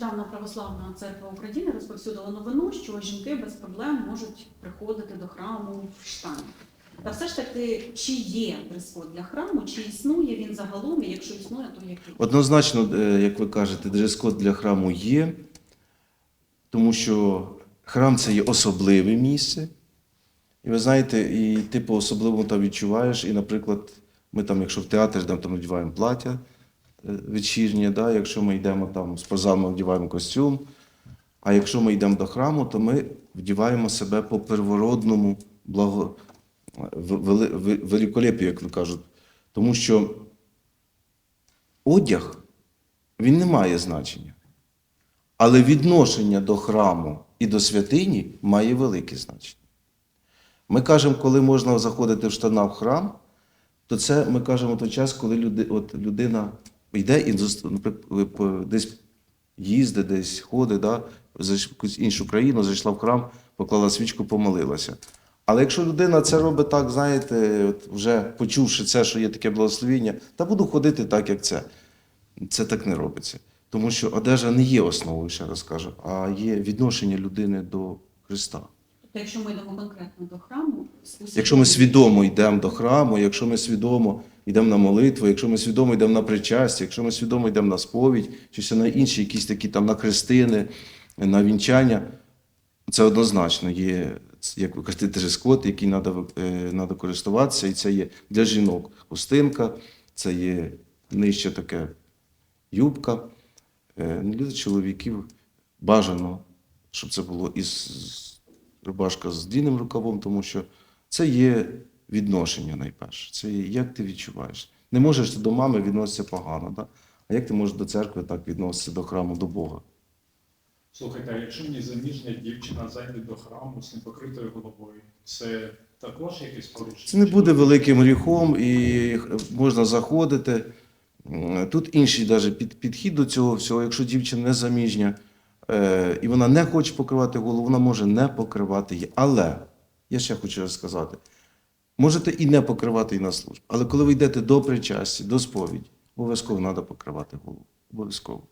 нещодавно Православна церква України розповсюдила новину, що жінки без проблем можуть приходити до храму в штані. Та все ж таки, чи є дрес-код для храму, чи існує він загалом, і якщо існує, то який? Однозначно, е, як ви кажете, дрес-код для храму є, тому що храм це є особливе місце. І ви знаєте, і ти по-особливому там відчуваєш. І, наприклад, ми там, якщо в театр йдемо, то ми вдіваємо плаття вечірнє, да? якщо ми йдемо там з позами, вдіваємо костюм. А якщо ми йдемо до храму, то ми вдіваємо себе по первородному благо... великолепію, як ви кажуть. Тому що одяг він не має значення. Але відношення до храму і до святині має велике значення. Ми кажемо, коли можна заходити в штанах в храм, то це ми кажемо той час, коли люди, от людина йде і десь їздить, десь ходить, да, в якусь іншу країну, зайшла в храм, поклала свічку, помолилася. Але якщо людина це робить так, знаєте, от вже почувши це, що є таке благословіння, та буду ходити так, як це. Це так не робиться. Тому що одежа не є основою, ще раз кажу, а є відношення людини до Христа. Тобто, якщо ми йдемо конкретно до храму, Якщо ми свідомо йдемо до храму, якщо ми свідомо йдемо на молитву, якщо ми свідомо йдемо на причастя, якщо ми свідомо йдемо на сповідь, чи ще на інші якісь такі там на хрестини, на вінчання, це однозначно є, як ви кажете, дрес-код, який треба, користуватися, і це є для жінок хустинка, це є нижче таке юбка. Е, ну, Для чоловіків бажано, щоб це було із рубашка з длинним рукавом, тому що це є відношення найперше. Це є, як ти відчуваєш. Не можеш ти до мами відноситися погано, да? а як ти можеш до церкви так відноситися до храму, до Бога? Слухайте, а якщо незаміжня дівчина зайде до храму з непокритою головою, це також якесь порушення? Це не буде великим гріхом і можна заходити. Тут інший даже під, підхід до цього всього. Якщо дівчина не заміжня е, і вона не хоче покривати голову, вона може не покривати її. Але я ще хочу сказати: можете і не покривати і на службу. Але коли ви йдете до причасті, до сповіді, обов'язково треба покривати голову. Обов'язково.